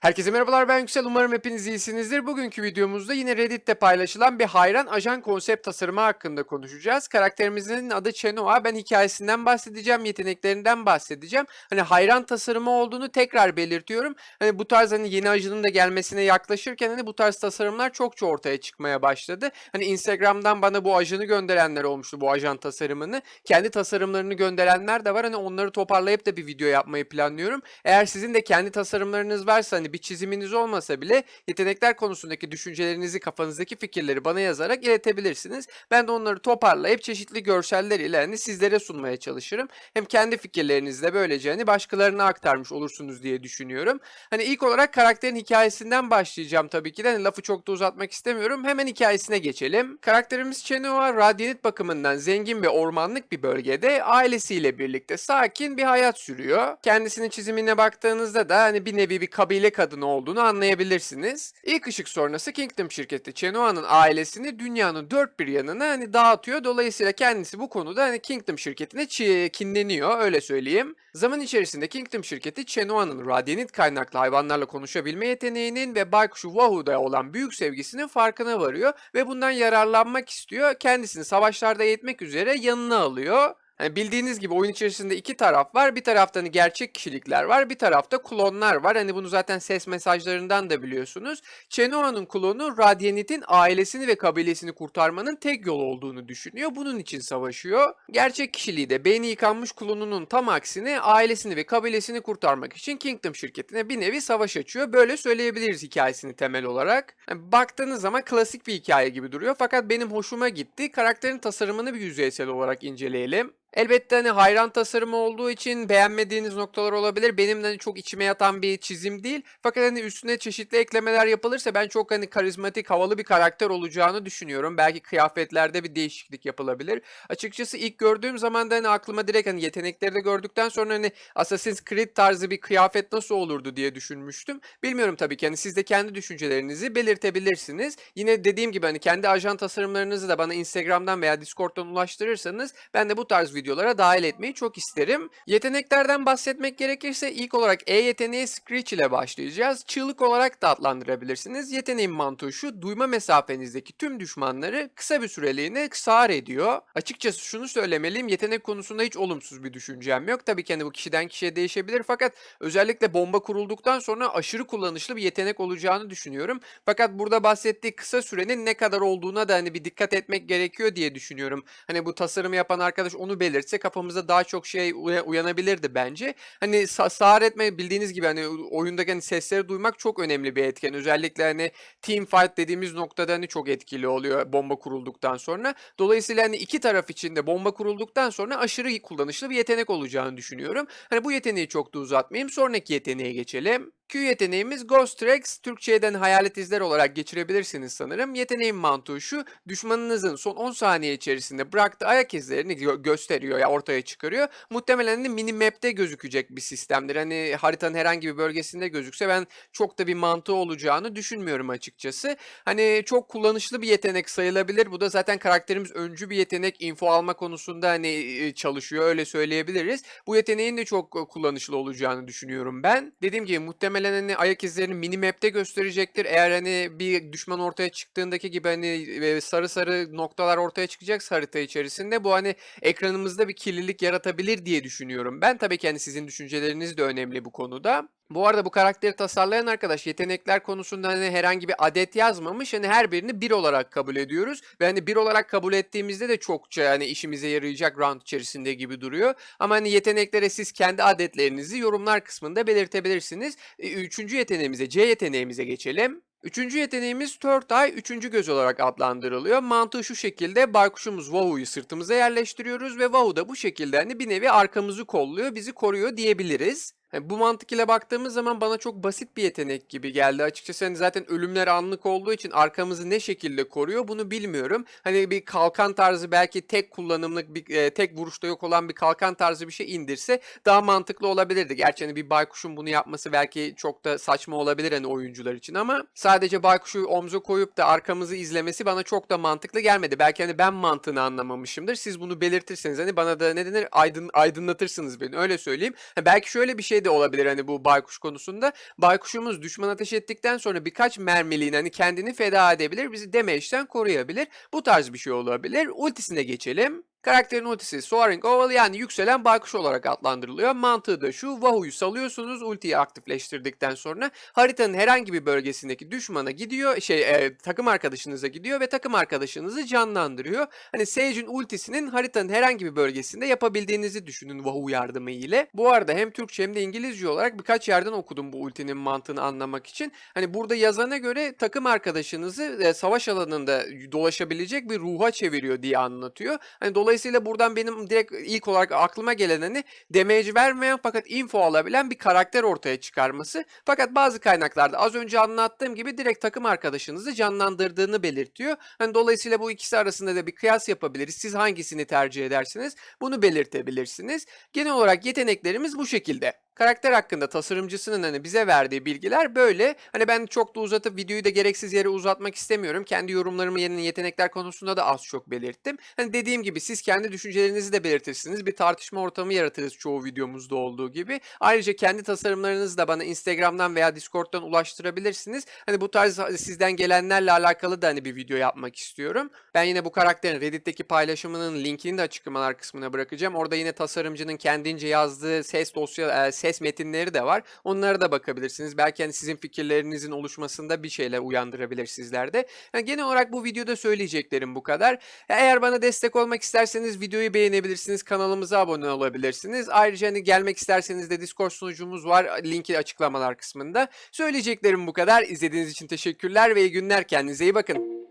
Herkese merhabalar ben Yüksel umarım hepiniz iyisinizdir. Bugünkü videomuzda yine Reddit'te paylaşılan bir hayran ajan konsept tasarımı hakkında konuşacağız. Karakterimizin adı Chenoa. Ben hikayesinden bahsedeceğim, yeteneklerinden bahsedeceğim. Hani hayran tasarımı olduğunu tekrar belirtiyorum. Hani bu tarz hani yeni ajanın da gelmesine yaklaşırken hani bu tarz tasarımlar çokça ortaya çıkmaya başladı. Hani Instagram'dan bana bu ajanı gönderenler olmuştu bu ajan tasarımını. Kendi tasarımlarını gönderenler de var. Hani onları toparlayıp da bir video yapmayı planlıyorum. Eğer sizin de kendi tasarımlarınız varsa hani bir çiziminiz olmasa bile yetenekler konusundaki düşüncelerinizi, kafanızdaki fikirleri bana yazarak iletebilirsiniz. Ben de onları toparlayıp çeşitli görseller ile hani sizlere sunmaya çalışırım. Hem kendi fikirlerinizi de böylece hani başkalarına aktarmış olursunuz diye düşünüyorum. Hani ilk olarak karakterin hikayesinden başlayacağım tabii ki de. Hani lafı çok da uzatmak istemiyorum. Hemen hikayesine geçelim. Karakterimiz Chenoa radyanit bakımından zengin ve ormanlık bir bölgede ailesiyle birlikte sakin bir hayat sürüyor. Kendisinin çizimine baktığınızda da hani bir nevi bir kabile kadını olduğunu anlayabilirsiniz. İlk ışık sonrası Kingdom şirketi Chenoa'nın ailesini dünyanın dört bir yanına hani dağıtıyor. Dolayısıyla kendisi bu konuda hani Kingdom şirketine kinleniyor öyle söyleyeyim. Zaman içerisinde Kingdom şirketi Chenoa'nın radyanit kaynaklı hayvanlarla konuşabilme yeteneğinin ve Baykuşu Wahoo'da olan büyük sevgisinin farkına varıyor ve bundan yararlanmak istiyor. Kendisini savaşlarda eğitmek üzere yanına alıyor. Hani bildiğiniz gibi oyun içerisinde iki taraf var. Bir tarafta hani gerçek kişilikler var. Bir tarafta klonlar var. Hani bunu zaten ses mesajlarından da biliyorsunuz. Chenoa'nın klonu Radyanit'in ailesini ve kabilesini kurtarmanın tek yolu olduğunu düşünüyor. Bunun için savaşıyor. Gerçek kişiliği de beyni yıkanmış klonunun tam aksine ailesini ve kabilesini kurtarmak için Kingdom şirketine bir nevi savaş açıyor. Böyle söyleyebiliriz hikayesini temel olarak. Yani baktığınız zaman klasik bir hikaye gibi duruyor. Fakat benim hoşuma gitti. Karakterin tasarımını bir yüzeysel olarak inceleyelim. Elbette hani hayran tasarımı olduğu için beğenmediğiniz noktalar olabilir. Benim de hani çok içime yatan bir çizim değil. Fakat hani üstüne çeşitli eklemeler yapılırsa ben çok hani karizmatik, havalı bir karakter olacağını düşünüyorum. Belki kıyafetlerde bir değişiklik yapılabilir. Açıkçası ilk gördüğüm zaman da hani aklıma direkt hani yetenekleri de gördükten sonra hani Assassin's Creed tarzı bir kıyafet nasıl olurdu diye düşünmüştüm. Bilmiyorum tabii ki hani siz de kendi düşüncelerinizi belirtebilirsiniz. Yine dediğim gibi hani kendi ajan tasarımlarınızı da bana Instagram'dan veya Discord'dan ulaştırırsanız ben de bu tarz videolara dahil etmeyi çok isterim. Yeteneklerden bahsetmek gerekirse ilk olarak E yeteneği Screech ile başlayacağız. Çığlık olarak da adlandırabilirsiniz. Yeteneğin mantığı şu, duyma mesafenizdeki tüm düşmanları kısa bir süreliğine sağır ediyor. Açıkçası şunu söylemeliyim, yetenek konusunda hiç olumsuz bir düşüncem yok. Tabii ki hani bu kişiden kişiye değişebilir fakat özellikle bomba kurulduktan sonra aşırı kullanışlı bir yetenek olacağını düşünüyorum. Fakat burada bahsettiği kısa sürenin ne kadar olduğuna da hani bir dikkat etmek gerekiyor diye düşünüyorum. Hani bu tasarımı yapan arkadaş onu belirtse kafamıza daha çok şey uya- uyanabilirdi bence. Hani sa- sağır etme bildiğiniz gibi hani oyundaki hani sesleri duymak çok önemli bir etken. Özellikle hani team fight dediğimiz noktada hani çok etkili oluyor bomba kurulduktan sonra. Dolayısıyla hani iki taraf için de bomba kurulduktan sonra aşırı kullanışlı bir yetenek olacağını düşünüyorum. Hani bu yeteneği çok da uzatmayayım. Sonraki yeteneğe geçelim. Q yeteneğimiz Ghost Tracks. Türkçe'den hayalet izler olarak geçirebilirsiniz sanırım. Yeteneğin mantığı şu. Düşmanınızın son 10 saniye içerisinde bıraktığı ayak izlerini gö- gösteriyor ya ortaya çıkarıyor. Muhtemelen de mini map'te gözükecek bir sistemdir. Hani haritanın herhangi bir bölgesinde gözükse ben çok da bir mantığı olacağını düşünmüyorum açıkçası. Hani çok kullanışlı bir yetenek sayılabilir. Bu da zaten karakterimiz öncü bir yetenek. info alma konusunda hani e, çalışıyor öyle söyleyebiliriz. Bu yeteneğin de çok e, kullanışlı olacağını düşünüyorum ben. Dediğim gibi muhtemelen hani ayak izlerini mini map'te gösterecektir. Eğer hani bir düşman ortaya çıktığındaki gibi hani e, sarı sarı noktalar ortaya çıkacaksa harita içerisinde bu hani ekranımızda bir kirlilik yaratabilir diye düşünüyorum. Ben tabii ki hani sizin düşünceleriniz de önemli bu konuda. Bu arada bu karakteri tasarlayan arkadaş yetenekler konusunda hani herhangi bir adet yazmamış. Hani her birini bir olarak kabul ediyoruz. Ve hani bir olarak kabul ettiğimizde de çokça yani işimize yarayacak round içerisinde gibi duruyor. Ama hani yeteneklere siz kendi adetlerinizi yorumlar kısmında belirtebilirsiniz. E, Üçüncü yeteneğimize, C yeteneğimize geçelim. Üçüncü yeteneğimiz Third Eye, üçüncü göz olarak adlandırılıyor. Mantığı şu şekilde baykuşumuz Wahoo'yu sırtımıza yerleştiriyoruz ve Wahoo da bu şekilde hani bir nevi arkamızı kolluyor, bizi koruyor diyebiliriz. Yani bu mantık ile baktığımız zaman bana çok basit bir yetenek gibi geldi. Açıkçası hani zaten ölümler anlık olduğu için arkamızı ne şekilde koruyor bunu bilmiyorum. Hani bir kalkan tarzı belki tek kullanımlık bir e, tek vuruşta yok olan bir kalkan tarzı bir şey indirse daha mantıklı olabilirdi. Gerçi hani bir baykuşun bunu yapması belki çok da saçma olabilir hani oyuncular için ama sadece baykuşu omza koyup da arkamızı izlemesi bana çok da mantıklı gelmedi. Belki hani ben mantığını anlamamışımdır. Siz bunu belirtirseniz hani bana da ne denir aydın, aydınlatırsınız beni öyle söyleyeyim. Ha, belki şöyle bir şey şey de olabilir hani bu baykuş konusunda. Baykuşumuz düşman ateş ettikten sonra birkaç mermiliğine hani kendini feda edebilir. Bizi damage'den koruyabilir. Bu tarz bir şey olabilir. Ultisine geçelim. Karakterin ultisi Soaring Oval yani yükselen baykuş olarak adlandırılıyor. Mantığı da şu, Vahu'yu salıyorsunuz ultiyi aktifleştirdikten sonra haritanın herhangi bir bölgesindeki düşmana gidiyor, şey e, takım arkadaşınıza gidiyor ve takım arkadaşınızı canlandırıyor. Hani Sage'in ultisinin haritanın herhangi bir bölgesinde yapabildiğinizi düşünün Vahu yardımı ile. Bu arada hem Türkçe hem de İngilizce olarak birkaç yerden okudum bu ultinin mantığını anlamak için. Hani burada yazana göre takım arkadaşınızı e, savaş alanında dolaşabilecek bir ruha çeviriyor diye anlatıyor. Hani dolayısıyla buradan benim direkt ilk olarak aklıma gelen hani damage vermeyen fakat info alabilen bir karakter ortaya çıkarması. Fakat bazı kaynaklarda az önce anlattığım gibi direkt takım arkadaşınızı canlandırdığını belirtiyor. Hani dolayısıyla bu ikisi arasında da bir kıyas yapabiliriz. Siz hangisini tercih edersiniz? Bunu belirtebilirsiniz. Genel olarak yeteneklerimiz bu şekilde. Karakter hakkında tasarımcısının hani bize verdiği bilgiler böyle. Hani ben çok da uzatıp videoyu da gereksiz yere uzatmak istemiyorum. Kendi yorumlarımı yeni yetenekler konusunda da az çok belirttim. Hani dediğim gibi siz kendi düşüncelerinizi de belirtirsiniz. Bir tartışma ortamı yaratırız çoğu videomuzda olduğu gibi. Ayrıca kendi tasarımlarınızı da bana Instagram'dan veya Discord'dan ulaştırabilirsiniz. Hani bu tarz sizden gelenlerle alakalı da hani bir video yapmak istiyorum. Ben yine bu karakterin Reddit'teki paylaşımının linkini de açıklamalar kısmına bırakacağım. Orada yine tasarımcının kendince yazdığı ses dosya e, ses metinleri de var. Onlara da bakabilirsiniz. Belki hani sizin fikirlerinizin oluşmasında bir şeyler uyandırabilir sizlerde. Yani genel olarak bu videoda söyleyeceklerim bu kadar. Eğer bana destek olmak isterseniz videoyu beğenebilirsiniz. Kanalımıza abone olabilirsiniz. Ayrıca hani gelmek isterseniz de Discord sunucumuz var. Linki açıklamalar kısmında. Söyleyeceklerim bu kadar. İzlediğiniz için teşekkürler ve iyi günler. Kendinize iyi bakın.